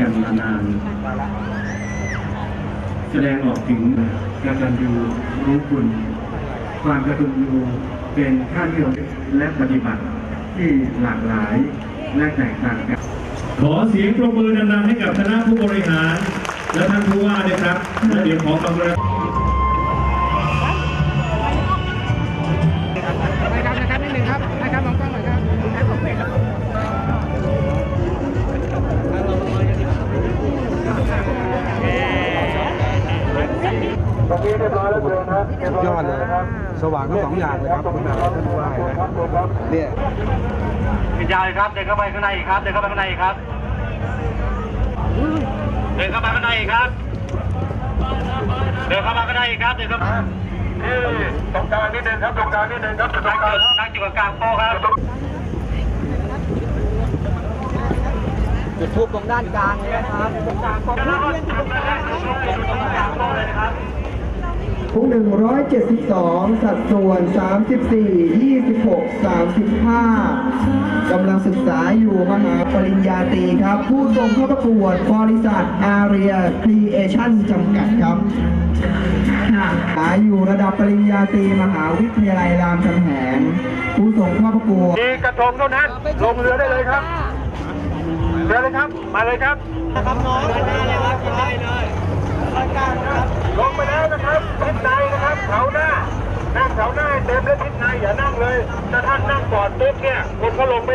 กันมานาน แสดงออกถึงการกันยูรู้คุณ ความกระตุ้นดูเป็นค่านิยมและปฏิบัติที่หลากหลายและแตกต่างกัน ขอเสียงปรบมือดังๆให้กับคณะผู้บริหาร และท่านผู้ว่าด้วยครับเดี๋ยวขอกำลัง ยอดเลย สว่างทั้งสองอย่างเลยครับคุณนายท่านผู้ว่านะเนี่ยปิดยาวเลยครับเดินเข้าไปข้างในอีกครับเดินเข้าไปข้างในอีกครับเดินเข้ามาข้างในอีกครับ เดินเข้ามาข้างในอีกครับเดินเข้ามาตรงกลางนิดนึงครับตรงกลางนิดนึงครับตรงกลางนั่งอยู่กับกลางโต๊ะครับจุดทูบตรงด้านกลางเลยนะครับตรงกลางกองเดี๋ยวเราทำได้ตรงกลางโต๊ะเลยนะครับ ทุ ก 172 สัดส่วน 34 26 35 กำลังศึกษาอยู่มหาปริญญาตรีครับ ผู้ทรงเข้าประกวดบริษัทอาเรียครีเอชั่นจำกัดครับศึกษาอยู่ระดับปริญญาตรีมหาวิทยาลัยรามคำแหงผู้ทรงเข้าประกวดมีกระทงเท่านั้น ลงเรือได้เลยครับเรือเลยครับ มาเลยครับลงไปแล้ว แถวหน้าเต็มและทิศในอย่านั่งเลยถ้าท่านนั่งก่อนปุ๊บเนี่ยคนเขาลงไป